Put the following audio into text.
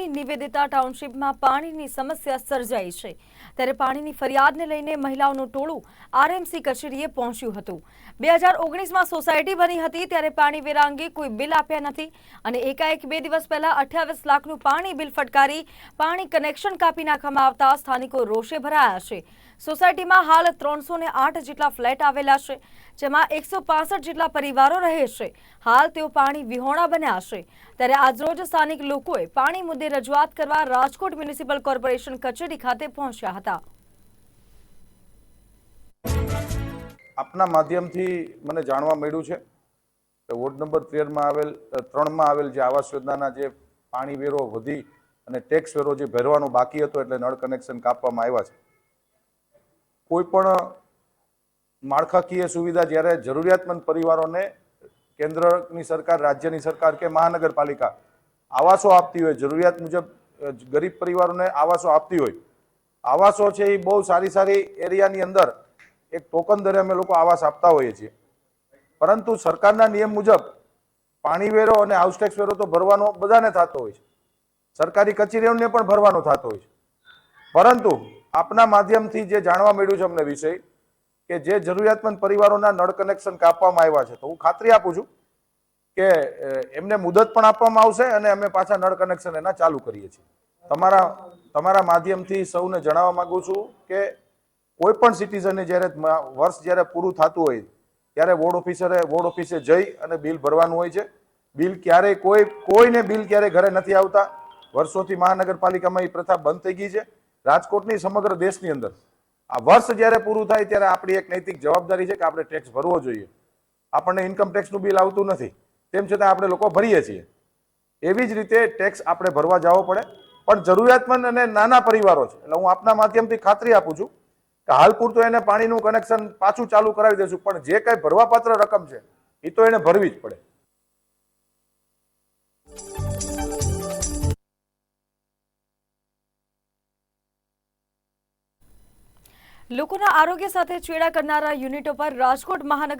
રાજકોટની નિવેદિતા ટાઉનશીપમાં પાણીની સમસ્યા સર્જાઈ છે. ત્યારે પાણીની ફરિયાદને લઈને મહિલાઓનું ટોળું આરએમસી કચેરીએ પહોંચ્યું હતું. બે હજાર ઓગણીસમાં સોસાયટી બની હતી ત્યારે પાણી વેરા અંગે કોઈ બિલ આપ્યા નથી અને એકાએક બે દિવસ પહેલા અઠ્યાવીસ લાખનું પાણી બિલ ફટકારી પાણી કનેક્શન કાપી નાખવામાં આવતા સ્થાનિકો રોષે ભરાયા છે. સોસાયટીમાં હાલ ત્રણસો ને આઠ જેટલા ફ્લેટ આવેલા છે, જેમાં એકસો જેટલા પરિવારો રહે છે. હાલ તેઓ પાણી વિહોણા બન્યા છે. ત્યારે આજરોજ સ્થાનિક લોકોએ પાણી મુદ્દે રજૂઆત કરવા રાજકોટ મ્યુનિસિપલ કોર્પોરેશન કચેરી ખાતે પહોંચ્યા હતા. આપના માધ્યમથી મને જાણવા મળ્યું છે કે વોર્ડ નંબર તેરમાં આવેલ ત્રણમાં આવેલ જે આવાસ યોજનાના જે પાણી વેરો વધી અને ટેક્સ વેરો જે ભરવાનો બાકી હતો એટલે નળ કનેક્શન કાપવામાં આવ્યા છે. કોઈ પણ માળખાકીય સુવિધા જ્યારે જરૂરિયાતમંદ પરિવારોને કેન્દ્રની સરકાર, રાજ્યની સરકાર કે મહાનગરપાલિકા આવાસો આપતી હોય, જરૂરિયાત મુજબ ગરીબ પરિવારોને આવાસો આપતી હોય. આવાસો છે એ બહુ સારી સારી એરિયાની અંદર એક ટોકન દરે અમે લોકો આવાસ આપતા હોઈએ છીએ. પરંતુ સરકારના નિયમ મુજબ પાણી વેરો અને હાઉસટેક્સ વેરો તો ભરવાનો બધાને થતો હોય છે. સરકારી કચેરીઓને પણ ભરવાનો થતો હોય છે. પરંતુ આપના માધ્યમથી જે જાણવા મળ્યું છે અમને વિષય, કે જે જરૂરિયાતમંદ પરિવારોના નળ કનેક્શન કાપવામાં આવ્યા છે, તો હું ખાતરી આપું છું કે એમને મુદત પણ આપવામાં આવશે અને અમે પાછા નળ કનેક્શન એના ચાલુ કરીએ છીએ. તમારા તમારા માધ્યમથી સૌને જણાવવા માંગુ છું કે, કોઈ પણ સિટીઝને જ્યારે વર્ષ જ્યારે પૂરું થતું હોય, ત્યારે વોર્ડ ઓફિસરે, વોર્ડ ઓફિસે જઈ અને બિલ ભરવાનું હોય છે. બિલ ક્યારેય કોઈ, કોઈને બિલ ક્યારેય ઘરે નથી આવતા. વર્ષોથી મહાનગરપાલિકામાં એ પ્રથા બંધ થઈ ગઈ છે. રાજકોટની સમગ્ર દેશની અંદર. આ વર્ષ જ્યારે પૂરું થાય ત્યારે આપણી એક નૈતિક જવાબદારી છે કે આપણે ટેક્સ ભરવો જોઈએ. આપણને ઇન્કમ ટેક્સનું બિલ આવતું નથી. તેમ છતાં આપણે લોકો ભરીએ છીએ. એવી જ રીતે ટેક્સ આપણે ભરવા જવો પડે. પણ જરૂરિયાતમંદ અને નાના પરિવારો છે. એટલે હું આપના માધ્યમથી ખાતરી આપું છું કે હાલ પૂરતું એને પાણીનું કનેક્શન પાછું ચાલુ કરાવી દઈશું પણ જે કઈ ભરવાપાત્ર રકમ છે એ તો એને ભરવી જ પડે. લોકોના આરોગ્ય સાથે છેડા કરનારા યુનિટો પર રાજકોટ મહાનગર